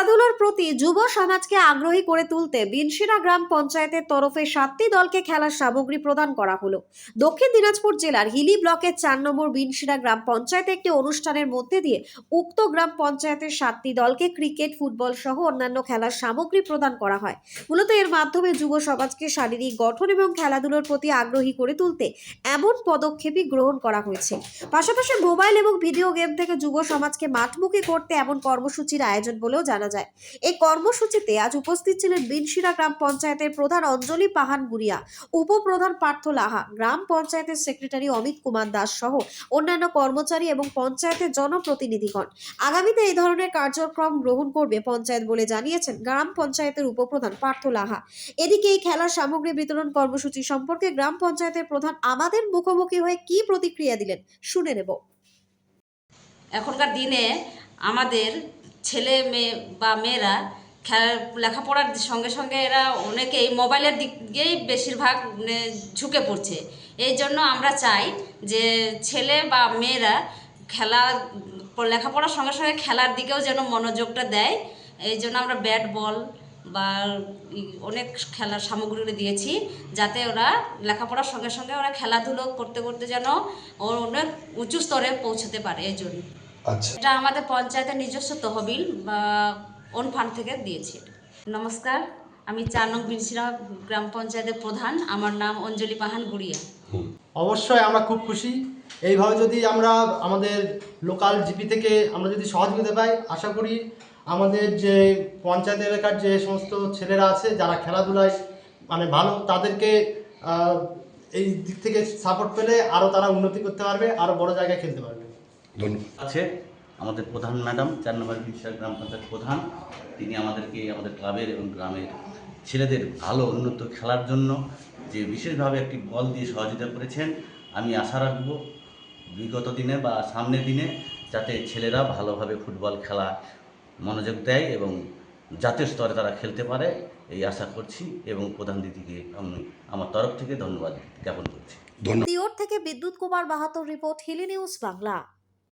খেলাধুলার প্রতি যুব সমাজকে আগ্রহী করে তুলতে বিনশিরা গ্রাম পঞ্চায়েতের তরফে সাতটি দলকে খেলার সামগ্রী প্রদান করা হলো। দক্ষিণ দিনাজপুর জেলার হিলি ব্লকের চার নম্বর বিনশিরা গ্রাম পঞ্চায়েতে একটি অনুষ্ঠানের মধ্যে দিয়ে উক্ত গ্রাম পঞ্চায়েতের সাতটি দলকে ক্রিকেট, ফুটবল সহ অন্যান্য খেলার সামগ্রী প্রদান করা হয়। মূলত এর মাধ্যমে যুব সমাজকে শারীরিক গঠন এবং খেলাধুলার প্রতি আগ্রহী করে তুলতে এমন পদক্ষেপই গ্রহণ করা হয়েছে। পাশাপাশি মোবাইল এবং ভিডিও গেম থেকে যুব সমাজকে মাঠমুখী করতে এমন কর্মসূচির আয়োজন বলেও জানা যায়। এই কর্মসূচিতে আজ উপস্থিত ছিলেন বিনশিরা গ্রাম পঞ্চায়েতের প্রধান অঞ্জলি পাহান গুড়িয়া, উপপ্রধান পার্থ লাহা, গ্রাম পঞ্চায়েতের সেক্রেটারি অমিত কুমার দাস সহ অন্যান্য কর্মচারী এবং পঞ্চায়েতের জনপ্রতিনিধিগণ। আগামীতে এই ধরনের কার্যক্রম গ্রহণ করবে পঞ্চায়েত বলে জানিয়েছেন গ্রাম পঞ্চায়েতের উপপ্রধান পার্থ লাহা। এদিকে এই খেলার সামগ্রী বিতরণ কর্মসূচি সম্পর্কে গ্রাম পঞ্চায়েতের প্রধান আমাদের মুখোমুখি হয়ে কি প্রতিক্রিয়া দিলেন শুনে নেব। এখনকার দিনে আমাদের ছেলে মেয়ে বা মেয়েরা খেলা, লেখাপড়ার সঙ্গে সঙ্গে এরা অনেকেই মোবাইলের দিক দিয়েই বেশিরভাগ মানে ঝুঁকে পড়ছে। এই জন্য আমরা চাই যে ছেলে বা মেয়েরা খেলা, লেখাপড়ার সঙ্গে সঙ্গে খেলার দিকেও যেন মনোযোগটা দেয়। এই জন্য আমরা ব্যাট বল বা অনেক খেলার সামগ্রী দিয়েছি যাতে ওরা লেখাপড়ার সঙ্গে সঙ্গে ওরা খেলাধুলো করতে করতে যেন ওর অনেক উঁচু স্তরে পৌঁছতে পারে। এই জন্য আচ্ছা। এটা আমাদের পঞ্চায়েতের নিজস্ব তহবিল ওন ফান্ড থেকে দিয়েছি নমস্কার আমি চার নং বিনসিরা গ্রাম পঞ্চায়েতের প্রধান। আমার নাম অঞ্জলি পাহান গুড়িয়া। অবশ্যই আমরা খুব খুশি। এইভাবে যদি আমরা আমাদের লোকাল জিপি থেকে আমরা যদি সহযোগিতা পাই আশা করি আমাদের যে পঞ্চায়েত এলাকার যে সমস্ত ছেলেরা আছে যারা খেলাধুলায় মানে ভালো তাদেরকে এই দিক থেকে সাপোর্ট পেলে আরও তারা উন্নতি করতে পারবে আরও বড় জায়গায় খেলতে পারবে। আছে আমাদের প্রধান ম্যাডাম চার নম্বর বিশাল গ্রাম পঞ্চায়েত প্রধান। তিনি আমাদেরকে আমাদের ক্লাবের এবং গ্রামের ছেলেদের ভালো উন্নত খেলার জন্য যে বিশেষভাবে একটি বল দিয়ে সহযোগিতা করেছেন আমি আশা রাখব বিগত দিনে বা সামনের দিনে যাতে ছেলেরা ভালোভাবে ফুটবল খেলা মনোযোগ দেয় এবং জাতীয় স্তরে তারা খেলতে পারে এই আশা করছি এবং প্রধান দিদিকে আমি আমার তরফ থেকে ধন্যবাদ জ্ঞাপন করছি। ধন্যবাদ। থেকে বিদ্যুৎ কুমার মাহাতোর রিপোর্ট হিলি নিউজ বাংলা।